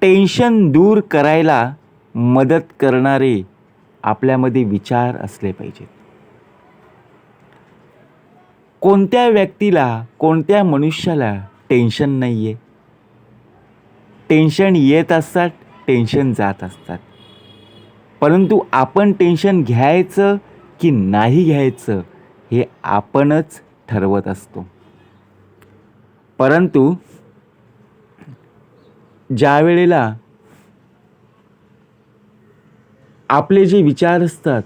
Tension दूर करायला मदत करणारे आपल्यामध्ये विचार असले पाहिजेत. कोणत्या व्यक्तीला कोणत्या मनुष्याला टेन्शन नाही आहे टेन्शन येत असतात टेन्शन जात असतात. परंतु आपण टेन्शन घ्यायचं की नाही घ्यायचं हे आपणच ठरवत असतो. परंतु ज्या वेळेला आपले जे विचार असतात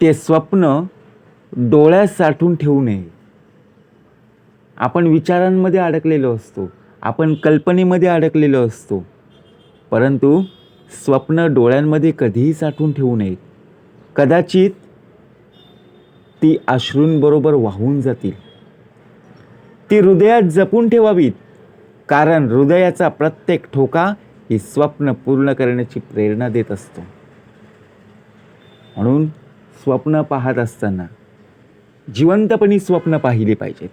ते स्वप्न डोळ्यात साठवून ठेवू नये. आपण विचारांमध्ये अडकलेलो असतो आपण कल्पनेमध्ये अडकलेलो असतो परंतु स्वप्न डोळ्यांमध्ये कधीही साठवून ठेवू नये. कदाचित ती अश्रूंबरोबर वाहून जातील. ती हृदयात जपून ठेवावीत. कारण हृदयाचा प्रत्येक ठोका ही स्वप्न पूर्ण करण्याची प्रेरणा देत असतो. म्हणून स्वप्न पाहत असताना जिवंतपणी स्वप्न पाहिली पाहिजेत.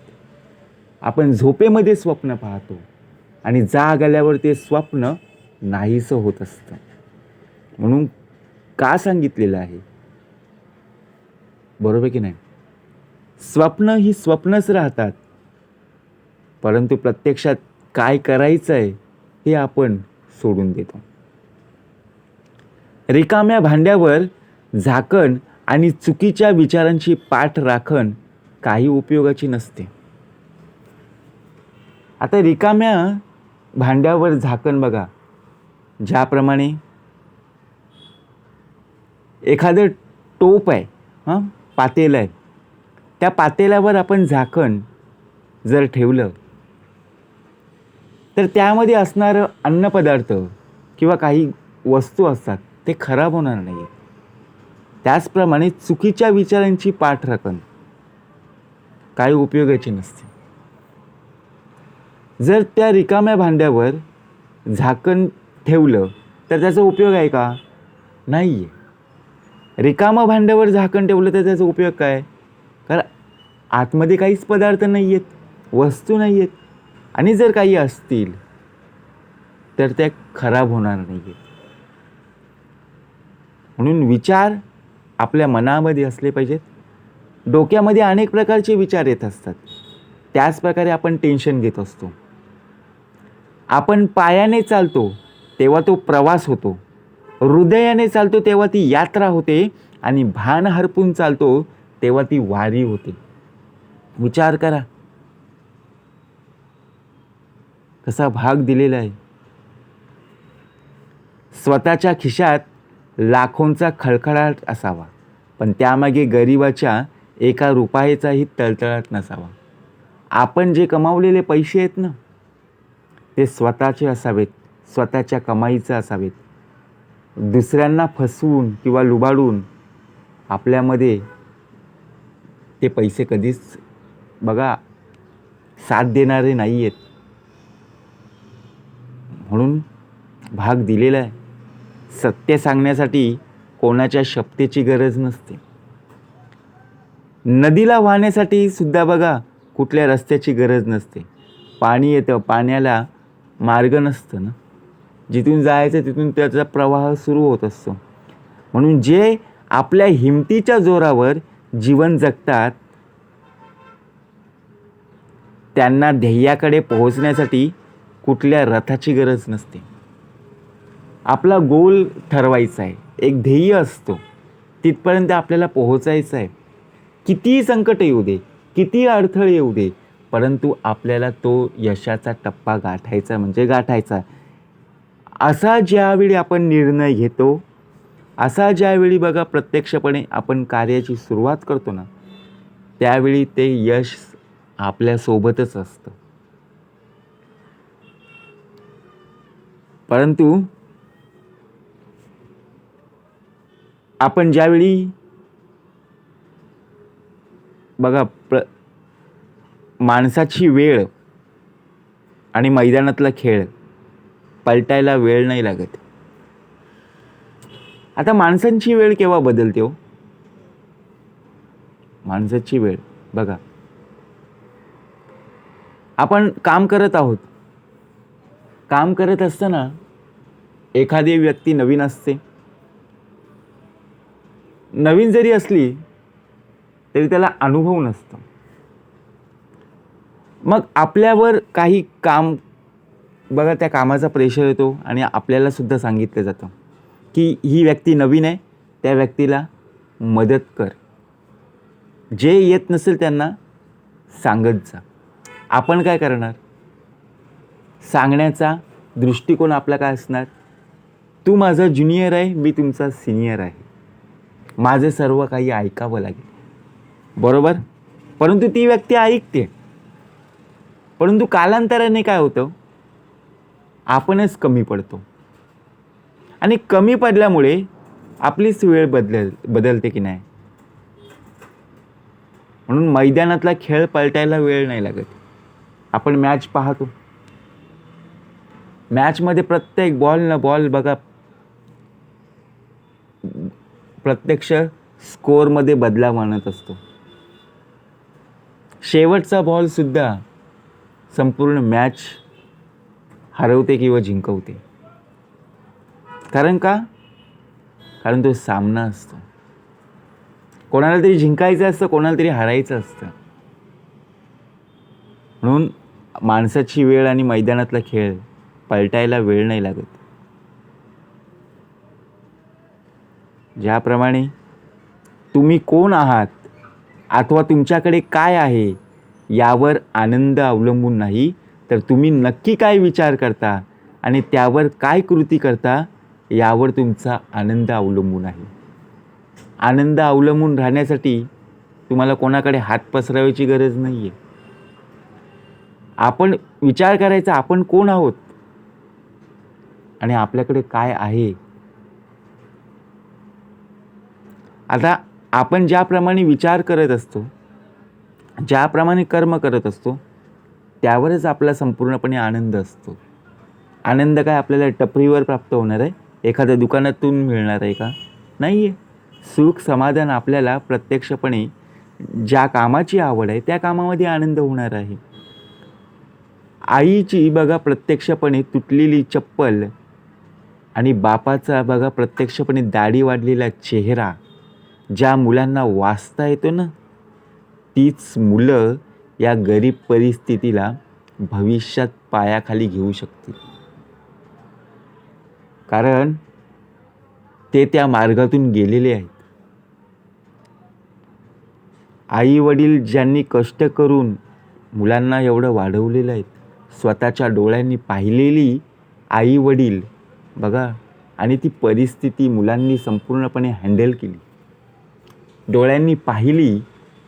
आपण झोपेमध्ये स्वप्न पाहतो आणि जाग आल्यावर ते स्वप्न नाहीसं होत असतं. म्हणून का सांगितलेलं आहे? बरोबर की नाही? स्वप्न ही स्वप्नच राहतात. परंतु प्रत्यक्षात काय करायचं आहे हे आपण सोडून देतो. रिकाम्या भांड्यावर झाकण आणि चुकीच्या विचारांची पाठ राखण काही उपयोगाची नसते. आता रिकाम्या भांड्यावर झाकण बघा. ज्याप्रमाणे एखादं टोप आहे हां पातेलं आहे. त्या पातेल्यावर आपण झाकण जर ठेवलं तर त्यामध्ये असणारं अन्नपदार्थ किंवा काही वस्तू असतात ते खराब होणार नाही त्याचप्रमाणे चुकीच्या विचारांची पाठराखण काही उपयोगाची नसते. जर त्या रिकाम्या भांड्यावर झाकण ठेवलं तर त्याचा उपयोग आहे का? नाही आहे रिकामं भांड्यावर झाकण ठेवलं तर त्याचा उपयोग काय? कारण आतमध्ये काहीच पदार्थ नाही आहेत वस्तू नाही आहेत आणि जर काही असतील तर त्या खराब होणार नाही आहेत म्हणून विचार आपल्या मनामध्ये असले पाहिजेत. डोक्यामध्ये अनेक प्रकारचे विचार येत असतात. त्याच प्रकारे आपण टेन्शन घेत असतो. आपण पायाने चालतो तेव्हा तो प्रवास होतो. हृदयाने चालतो तेव्हा ती यात्रा होते. आणि भान हरपून चालतो तेव्हा ती वारी होते. विचार करा. कसा भाग दिलेला आहे. स्वतःच्या खिशात लाखोंचा खळखळाट असावा पण त्यामागे गरिबाच्या एका रुपयाचाही तळतळाट नसावा. आपण जे कमावलेले पैसे आहेत ना ते स्वतःचे असावेत स्वतःच्या कमाईचे असावेत. दुसऱ्यांना फसवून किंवा लुबाडून आपल्यामध्ये ते पैसे कधीच बघा साथ देणारे नाही आहेत म्हणून भाग दिलेला आहे. सत्य सांगण्यासाठी कोणाच्या शब्देची गरज नसते. नदीला वाहण्यासाठी सुद्धा बघा कुठल्या रस्त्याची गरज नसते. पाणी येतं पाण्याला मार्ग नसतं ना. जिथून जायचं तिथून त्याचा प्रवाह सुरू होत असतो. म्हणून जे आपल्या हिमतीच्या जोरावर जीवन जगतात त्यांना ध्येयाकडे पोहोचण्यासाठी कुठल्या रथाची गरज नसते. आपला गोल ठरवायचा आहे. एक ध्येय असतो. तिथपर्यंत आपल्याला पोहोचायचं आहे. कितीही संकट येऊ दे किती अडथळे येऊ दे परंतु आपल्याला तो यशाचा टप्पा गाठायचा म्हणजे गाठायचा. असा ज्यावेळी आपण निर्णय घेतो असा ज्यावेळी बघा प्रत्यक्षपणे आपण कार्याची सुरुवात करतो ना त्यावेळी ते यश आपल्यासोबतच असतं. परंतु आपण ज्यावेळी बघा प्र माणसाची वेळ आणि मैदानातला खेळ पलटायला वेळ नाही लागत. आता माणसांची वेळ केव्हा बदलते हो? माणसाची वेळ. बघा. आपण काम करत आहोत. काम करत असताना एखादी व्यक्ती नवीन असते. नवीन जरी असली तरी त्याला अनुभव नसतो. मग आपल्यावर काही काम बघा त्या कामाचा प्रेशर येतो आणि आपल्याला सुद्धा सांगितलं जातं की ही व्यक्ती नवीन आहे त्या व्यक्तीला मदत कर. जे येत नसेल त्यांना सांगत जा. आपण काय करणार? सांगण्याचा दृष्टिकोन आपला काय असणार? तू माझा ज्युनियर आहे मी तुमचा सिनियर आहे. माझं सर्व काही ऐकावं लागेल. बरोबर? परंतु ती व्यक्ती ऐकते. परंतु कालांतराने काय होतं? आपणच कमी पडतो. आणि कमी पडल्यामुळे आपलीच वेळ बदल बदलते की नाही? म्हणून मैदानातला खेळ पलटायला वेळ नाही लागत. आपण मॅच पाहतो. मॅचमध्ये प्रत्येक बॉल ना बॉल बघा प्रत्यक्ष स्कोअरमध्ये बदलाव आणत असतो. शेवटचा बॉलसुद्धा संपूर्ण मॅच हरवते किंवा जिंकवते. कारण का? कारण तो सामना असतो. कोणाला तरी जिंकायचं असतं कोणाला तरी हरायचं असतं. म्हणून माणसाची वेळ आणि मैदानातला खेळ पलटायला वेळ नाही लागत. ज्याप्रमाणे तुम्ही कोण आहात अथवा तुमच्याकडे काय आहे यावर आनंद अवलंबून नाही तर तुम्ही नक्की काय विचार करता आणि त्यावर काय कृती करता यावर तुमचा आनंद अवलंबून आहे. आनंद अवलंबून राहण्यासाठी तुम्हाला कोणाकडे हात पसरावायची गरज नाही आहे आपण विचार करायचा आपण कोण आहोत? आणि आपल्याकडे काय आहे आता आपण ज्याप्रमाणे विचार करत असतो ज्याप्रमाणे कर्म करत असतो त्यावरच आपला संपूर्णपणे आनंद असतो. आनंद काय आपल्याला टपरीवर प्राप्त होणार आहे? एखाद्या दुकानातून मिळणार आहे का? नाही आहे सुख समाधान आपल्याला प्रत्यक्षपणे ज्या कामाची आवड आहे त्या कामामध्ये आनंद होणार आहे. आईची बघा प्रत्यक्षपणे तुटलेली चप्पल आणि बापाचा बघा प्रत्यक्षपणे दाढी वाढलेला चेहरा. ज्या मुलांना वाचता येतो ना तीच मुलं या गरीब परिस्थितीला भविष्यात पायाखाली घेऊ शकतील. कारण ते त्या मार्गातून गेलेले आहेत. आई वडील ज्यांनी कष्ट करून मुलांना एवढं वाढवलेलं आहेत स्वतःच्या डोळ्यांनी पाहिलेली आई वडील बघा आणि ती परिस्थिती मुलांनी संपूर्णपणे हँडल केली. डोळ्यांनी पाहिली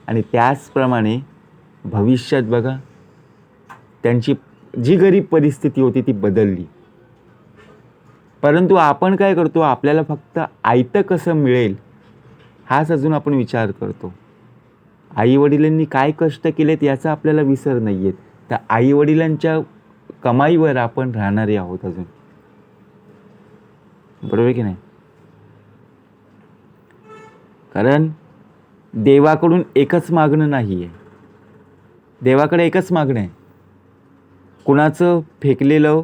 आणि त्याचप्रमाणे भविष्यात बघा त्यांची जी गरीब परिस्थिती होती ती बदलली. परंतु आपण काय करतो आपल्याला फक्त आयतं कसं मिळेल हाच अजून आपण विचार करतो. आईवडिलांनी काय कष्ट केलेत याचा आपल्याला विसर नाही आहेत तर आईवडिलांच्या कमाईवर आपण राहणारे आहोत अजून. बरोबर की नाही? कारण देवाकडून एकच मागणं नाही आहे देवाकडे एकच मागणं आहे. कुणाचं फेकलेलं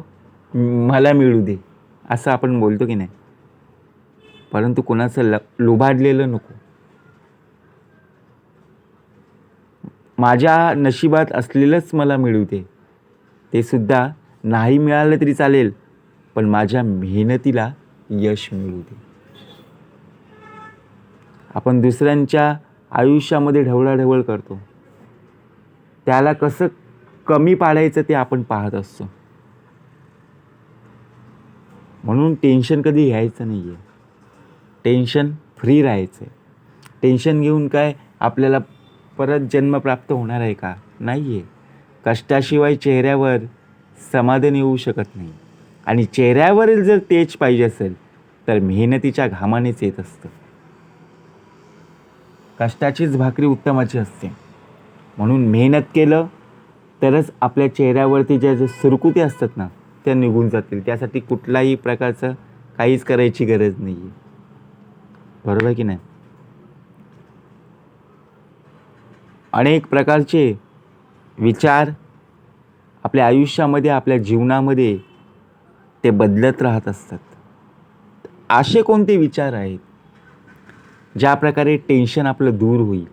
मला मिळू दे असं आपण बोलतो की नाही? परंतु कुणाचं ल लोभाडलेलं नको. माझ्या नशिबात असलेलंच मला मिळू दे. ते सुद्धा नाही मिळालं तरी चालेल पण माझ्या मेहनतीला यश मिळू दे. आपण दुसऱ्यांच्या आयुष्यामध्ये ढवळाढवळ करतो. त्याला कसं कमी पाडायचं ते आपण पाहत असतो. म्हणून टेन्शन कधी घ्यायचं नाही आहे टेन्शन फ्री राहायचं आहे टेन्शन घेऊन काय आपल्याला परत जन्म प्राप्त होणार आहे का? नाही आहे कष्टाशिवाय चेहऱ्यावर समाधान येऊ शकत नाही. आणि चेहऱ्यावरील जर तेज पाहिजे असेल तर मेहनतीच्या घामानेच येत असतं. कष्टाचीच भाकरी उत्तमाची असते. म्हणून मेहनत केलं तरच आपल्या चेहऱ्यावरती ज्या ज्या सुरकुती असतात ना त्या निघून जातील. त्यासाठी कुठलाही प्रकारचं काहीच करायची गरज नाही आहे बरोबर आहे की नाही? अनेक प्रकारचे विचार आपल्या आयुष्यामध्ये आपल्या जीवनामध्ये ते बदलत राहत असतात. असे कोणते विचार आहेत? ज्या प्रकारे टेन्शन आपलं दूर होईल.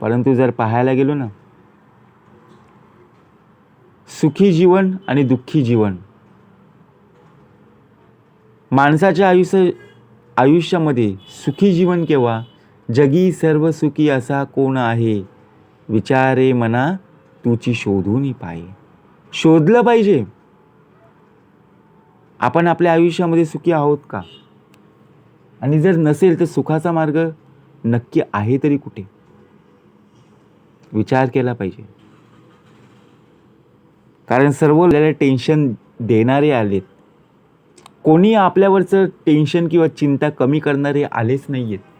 परंतु जर पाहायला गेलो ना सुखी जीवन आणि दुःखी जीवन माणसाच्या आयुष्य आयुष्यामध्ये सुखी जीवन केव्हा? जगी सर्व सुखी असा कोण आहे? विचारे मना तुची शोधून पाये. शोधलं पाहिजे. आपण आपल्या आयुष्यामध्ये सुखी आहोत का? आणि जर नसेल तर सुखाचा मार्ग नक्की आहे तरी कुठे? विचार केला पाहिजे. कारण सर्व आपल्याला टेन्शन देणारे आलेत. कोणी आपल्यावरचं टेन्शन किंवा चिंता कमी करणारे आलेच नाही आहेत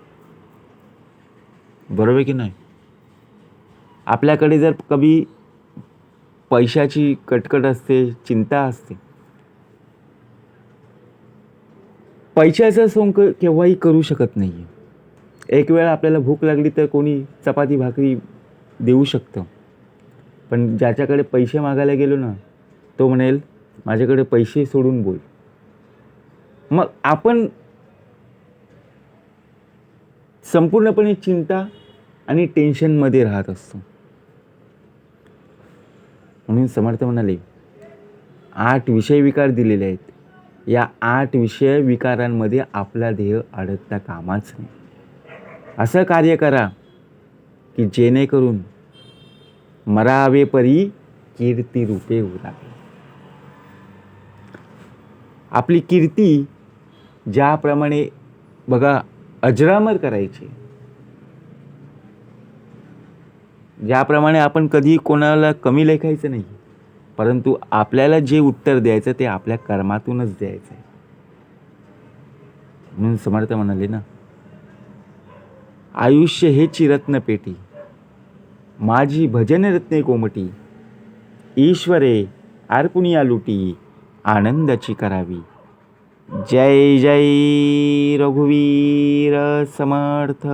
बरोबर की नाही? आपल्याकडे जर कमी पैशाची कटकट असते चिंता असते पैशाचा सोंग केव्हाही करू शकत नाही एक वेळ आपल्याला भूक लागली तर कोणी चपाती भाकरी देऊ शकतं. पण ज्याच्याकडे पैसे मागायला गेलो ना तो म्हणेल माझ्याकडे पैसे सोडून बोल. मग आपण संपूर्णपणे चिंता आणि टेन्शनमध्ये राहत असतो. म्हणून समर्थ म्हणाले आठ विषय विकार दिलेले आहेत. या आठ विषय विकारांमध्ये आपला देह अडकता कामाच नाही. असं कार्य करा की जेणेकरून मरावे परी कीर्ती रूपे उरावे. आपली कीर्ती ज्याप्रमाणे बघा अजरामर करायची. ज्याप्रमाणे आपण कधी कोणाला कमी लेखायचं नाही. परंतु आपल्याला जे उत्तर द्यायचं ते आपल्या कर्मातूनच द्यायचं आहे म्हणून समर्थ म्हणाले ना आयुष्य हे चिरत्न पेटी. माझी भजन रत्ने कोमटी. ईश्वरे अर्पुनिया लुटी आनंदाची करावी. जय जय रघुवीर समर्थ.